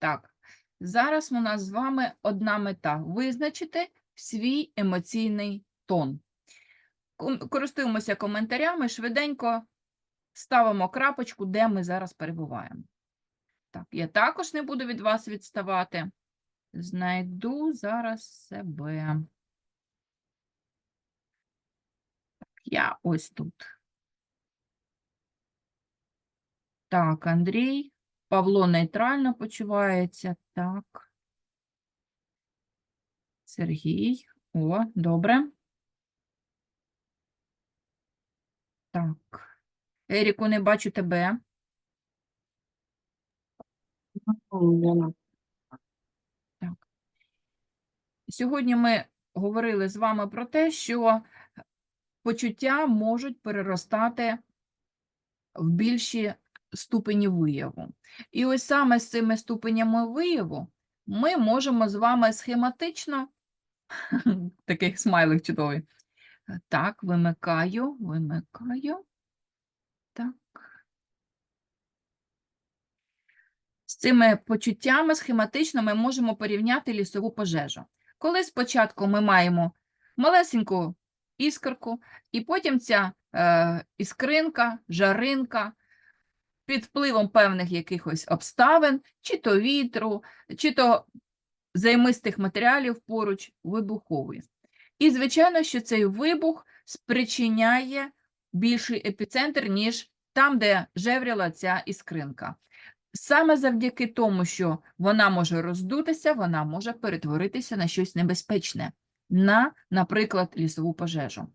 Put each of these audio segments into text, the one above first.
Так, зараз у нас з вами одна мета визначити свій емоційний тон. Користуємося коментарями, швиденько ставимо крапочку, де ми зараз перебуваємо. Так, я також не буду від вас відставати. Знайду зараз себе. Я ось тут. Так, Андрій. Павло нейтрально почувається. Так. Сергій. О, добре. Так. Еріку, не бачу тебе. Так. Сьогодні ми говорили з вами про те, що почуття можуть переростати в більші ступені вияву. І ось саме з цими ступенями вияву ми можемо з вами схематично, такий смайлик чудовий. Так, вимикаю, вимикаю. Так. З цими почуттями схематично ми можемо порівняти лісову пожежу. Коли спочатку ми маємо малесеньку іскорку, і потім ця е, іскринка, жаринка під впливом певних якихось обставин, чи то вітру, чи то займистих матеріалів поруч вибуховує. І, звичайно, що цей вибух спричиняє більший епіцентр, ніж там, де жевріла ця іскринка. Саме завдяки тому, що вона може роздутися, вона може перетворитися на щось небезпечне, на, наприклад, лісову пожежу.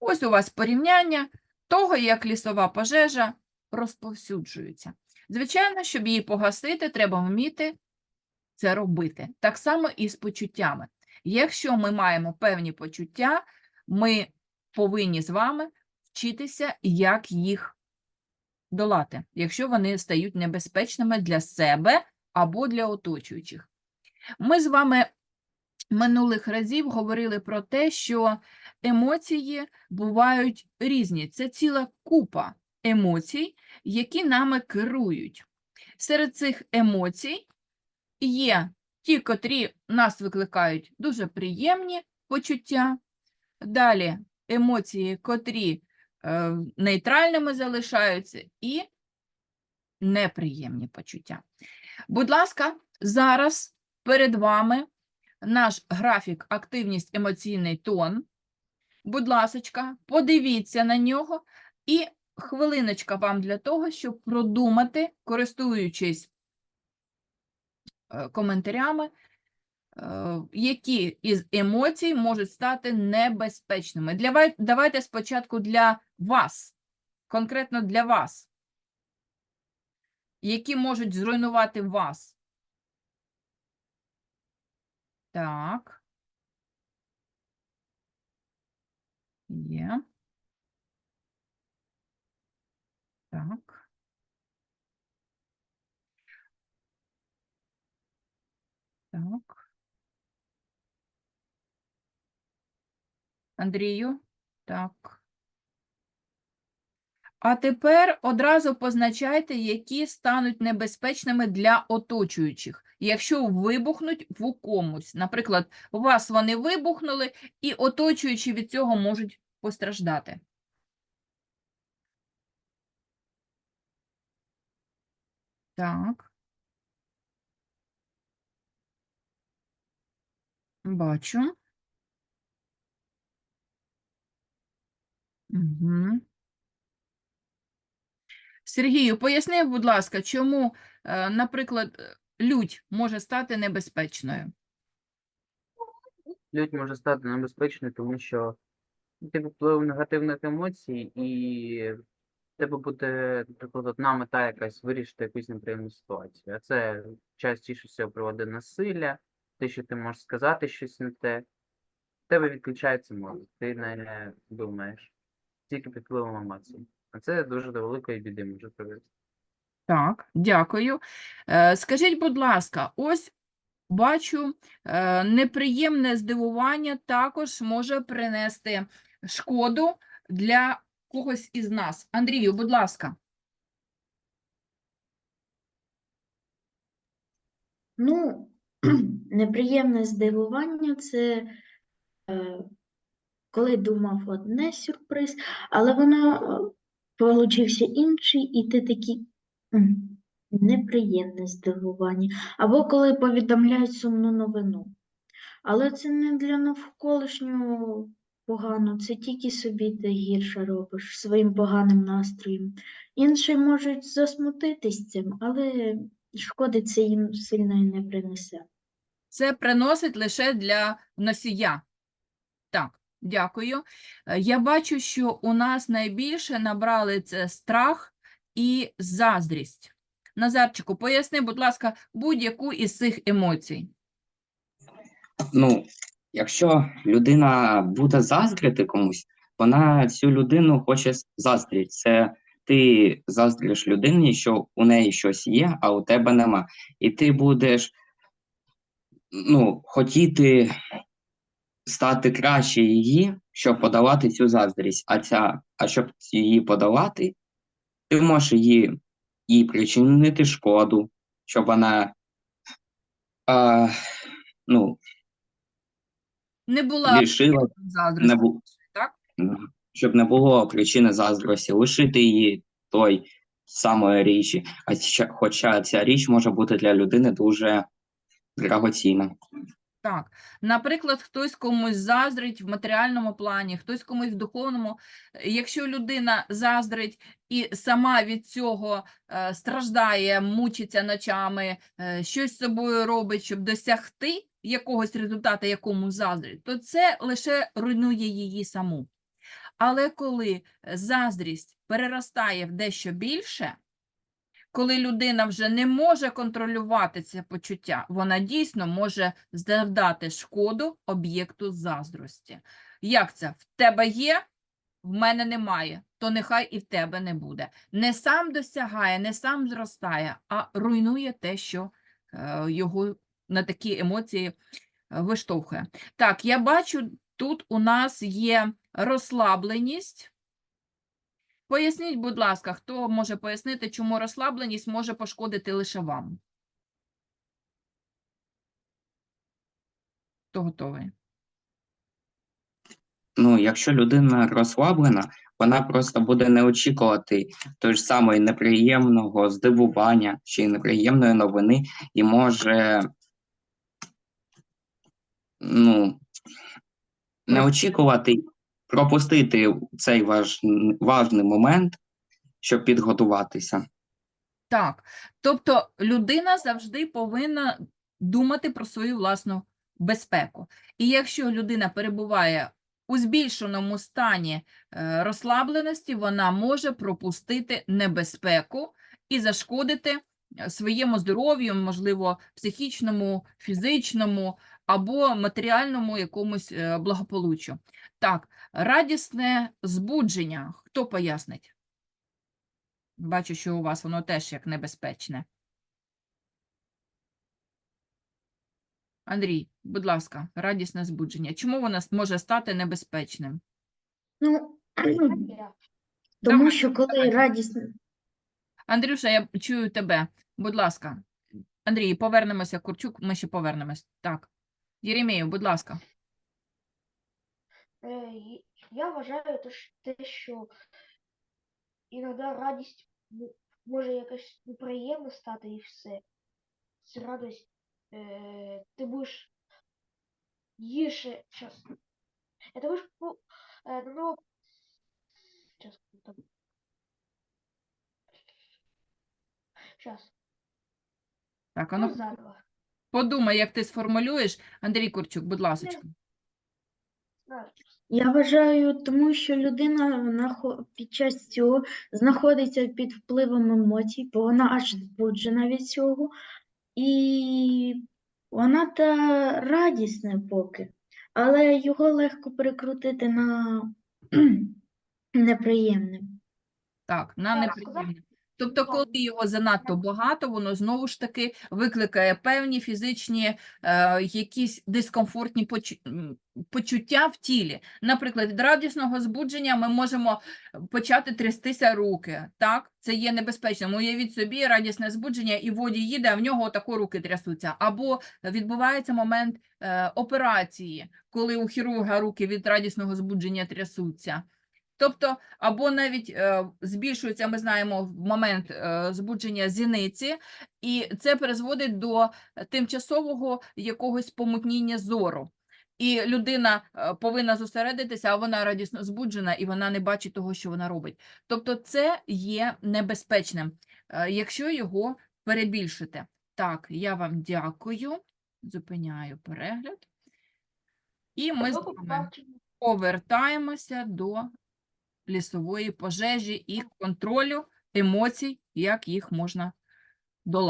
Ось у вас порівняння того, як лісова пожежа розповсюджується. Звичайно, щоб її погасити, треба вміти це робити. Так само і з почуттями. Якщо ми маємо певні почуття, ми повинні з вами вчитися, як їх долати, якщо вони стають небезпечними для себе або для оточуючих. Ми з вами минулих разів говорили про те, що емоції бувають різні. Це ціла купа емоцій, які нами керують. Серед цих емоцій є ті, котрі нас викликають дуже приємні почуття. Далі емоції, котрі е, нейтральними залишаються, і неприємні почуття. Будь ласка, зараз перед вами наш графік активність емоційний тон. Будь ласочка, подивіться на нього і хвилиночка вам для того, щоб продумати, користуючись е, коментарями, е, які із емоцій можуть стати небезпечними. Для, давайте спочатку для вас, конкретно для вас, які можуть зруйнувати вас. Так. Є. Так. Так. Андрію, так. А тепер одразу позначайте, які стануть небезпечними для оточуючих, якщо вибухнуть в комусь. Наприклад, у вас вони вибухнули, і оточуючі від цього можуть постраждати. Так. Бачу. Угу. Сергію, поясни, будь ласка, чому, е, наприклад, е, лють може стати небезпечною? Лють може стати небезпечною, тому що під впливом негативних емоцій і тебе буде, наприклад, одна мета якась вирішити якусь неприємну ситуацію. А це частіше всього приводить насилля, те, що ти можеш сказати щось не те, в тебе відключається мозок, ти не думаєш, тільки під впливом емоцій. А це дуже до великої біди може привести. Так, дякую. Е, Скажіть, будь ласка, ось бачу, е, неприємне здивування також може принести шкоду для когось із нас. Андрію, будь ласка. Ну, неприємне здивування це е, коли думав одне сюрприз, але воно е, получився інший, і ти такий неприємне здивування. Або коли повідомляють сумну новину. Але це не для навколишнього погано, це тільки собі ти гірше робиш своїм поганим настроєм. Інші можуть засмутитись цим, але шкоди це їм сильно не принесе. Це приносить лише для носія. Так, дякую. Е, Я бачу, що у нас найбільше набрали це страх і заздрість. Назарчику, поясни, будь ласка, будь-яку із цих емоцій. Ну, якщо людина буде заздрити комусь, вона цю людину хоче заздрити. Це ти заздриш людині, що у неї щось є, а у тебе нема. І ти будеш ну, хотіти стати краще її, щоб подолати цю заздрість. А ця, а щоб її подолати, ти можеш її, їй причинити шкоду, щоб вона а, ну, Не була лишила заздрості, бу- так? Щоб не було причини заздрості, лишити її той самої річі, а хоча ця річ може бути для людини дуже дорогоцінна. Так, наприклад, хтось комусь заздрить в матеріальному плані, хтось комусь в духовному. Якщо людина заздрить і сама від цього е, страждає, мучиться ночами, е, щось з собою робить, щоб досягти якогось результату, якому заздрить, то це лише руйнує її саму. Але коли е, заздрість переростає в дещо більше, коли людина вже не може контролювати це почуття, вона дійсно може завдати шкоду об'єкту заздрості. Як це? В тебе є, в мене немає, то нехай і в тебе не буде. Не сам досягає, не сам зростає, а руйнує те, що е, його на такі емоції е, виштовхує. Так, я бачу, тут у нас є розслабленість. Поясніть, будь ласка, хто може пояснити, чому розслабленість може пошкодити лише вам? Хто готовий? Ну, якщо людина розслаблена, вона просто буде не очікувати той ж самої неприємного здивування чи неприємної новини і може ну, не очікувати, пропустити цей важ, важний момент, щоб підготуватися. Так, тобто людина завжди повинна думати про свою власну безпеку. І якщо людина перебуває у збільшеному стані е, розслабленості, вона може пропустити небезпеку і зашкодити е, своєму здоров'ю, можливо, психічному, фізичному або матеріальному якомусь е, благополуччю. Так, радісне збудження. Хто пояснить? Бачу, що у вас воно теж як небезпечне. Андрій, будь ласка, радісне збудження. Чому воно може стати небезпечним? Ну, тому що коли давай. радість Андрюша, я чую тебе. Будь ласка. Андрій, повернемося. Курчук, ми ще повернемось. Так. Єремєєв, будь ласка. Е, Я вважаю те, що іноді радість може якось неприємно стати і все. Ця радість е, ти будеш гірше час. Ти будеш по, е, ну, час, там. Щас. Так, а Ну, ну подумай, як ти сформулюєш. Андрій Курчук, будь ласка. Я вважаю, тому що людина вона під час цього знаходиться під впливом емоцій, бо вона аж збуджена від цього, і вона та радісна поки, але його легко перекрутити на неприємне. Так, на неприємне. Тобто, коли його занадто багато, воно знову ж таки викликає певні фізичні е, якісь дискомфортні почу- почуття в тілі. Наприклад, від радісного збудження ми можемо почати трястися руки. Так, це є небезпечним. Уявіть собі, радісне збудження, і водій їде, а в нього отако руки трясуться. Або відбувається момент е, операції, коли у хірурга руки від радісного збудження трясуться. Тобто, або навіть е, збільшується, ми знаємо, в момент е, збудження зіниці, і це призводить до тимчасового якогось помутніння зору. І людина е, повинна зосередитися, а вона радісно збуджена, і вона не бачить того, що вона робить. Тобто, це є небезпечним, якщо його перебільшити. Так, я вам дякую. Зупиняю перегляд. І ми з вами повертаємося до лісової пожежі і контролю емоцій, як їх можна долати.